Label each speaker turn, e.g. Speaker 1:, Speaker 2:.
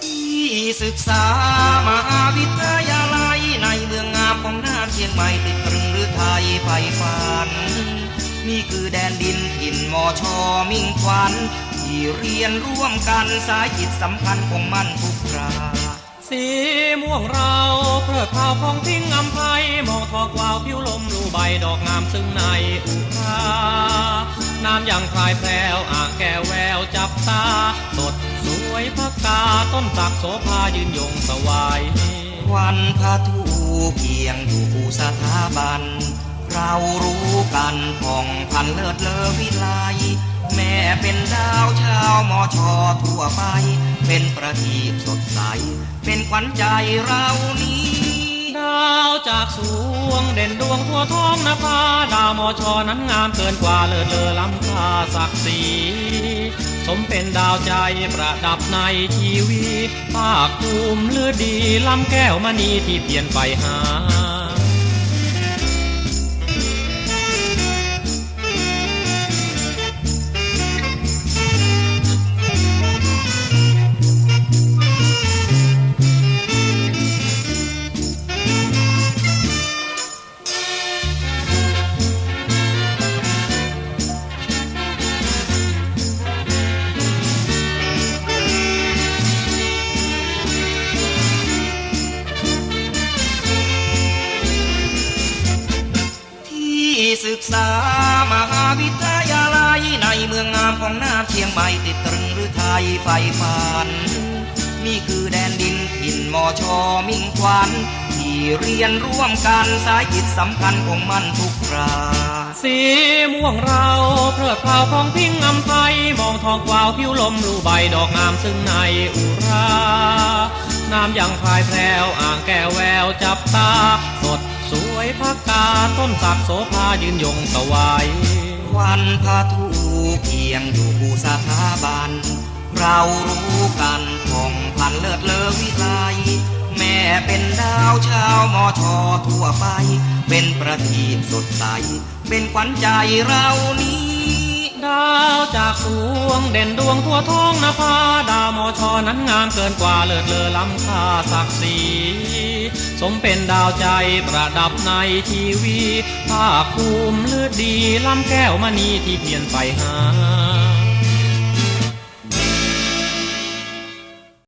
Speaker 1: ที่ศึกษามาวิทยาลัยในเมืองงามของนาเชียงใม่ติดตรึงหรือไทยไฟฟัน นี่คือแดนดินถิ่นมอชอมิงควันที่เรียนร่วมกันสายจิตสัมพันธ์ของมั่นทุกรา
Speaker 2: สี วงเราเพื่อข่าวของทิ้งอำไพมองทอกวาวผิวลมลูใบดอกงามซึ่งในอุราน้ำยังพลายแพรวอ่างแก้วแววจับตา สดสวยพักกาต้นตักโสภายืนยงสวาย
Speaker 1: วันพาทูเพียงอยู่สถาบัน เรารู้กันผ่องพันเลิศเลอวิไล แม่เป็นดาวชาวมอชอทั่วไป เป็นประทีปสดใส เป็นขวัญใจเรานี้
Speaker 2: ดาวจากสวงเด่นดวงทั่วท้องนภาดาวมอชอนั้นงามเกินกว่าเลิศเลอล้ำค่าศักดิ์ศรีสมเป็นดาวใจประดับในชีวิตภาคภูมิเลือดีล้ำแก้วมณีที่เปลี่ยนไปหา
Speaker 1: ศึกษามหาวิทยาลัยในเมืองงามของนาเชียงใหม่ติดตรึงหรือไทยไฟฝัน นี่คือแดนดินถิ่นมอชอมิ่งขวัญที่เรียนร่วมกันสายจิตสัมพันธ์คงมั่นทุกครา
Speaker 2: สีม่วงเราเพลิดเพลาของพิงอำไพมองทองกวาวผิวลมลูใบดอกงามซึ่งในอุราน้ำยังพายแพรวอ่างแก้วแววจับตาสด สวยพักกาต้นสักโสภายืนยงสวาย
Speaker 1: วันพาทูเพียงอยู่สถาบัน เรารู้กันผ่องพันเลิศเลอวิไลแม่เป็นดาวชาวมอชอทั่วไป เป็นประทีปสดใส เป็นขวัญใจเราา
Speaker 2: วจากสวงเด่นดวงทั่วท้องนภาดาวมอชอนั้นงามเกินกว่าเลิศเลอล้ำค่าศักดิ์ศรีสมเป็นดาวใจประดับในทีวีภาคภูมิเลือดดีล้ำแก้วมณีที่เพียนไปหา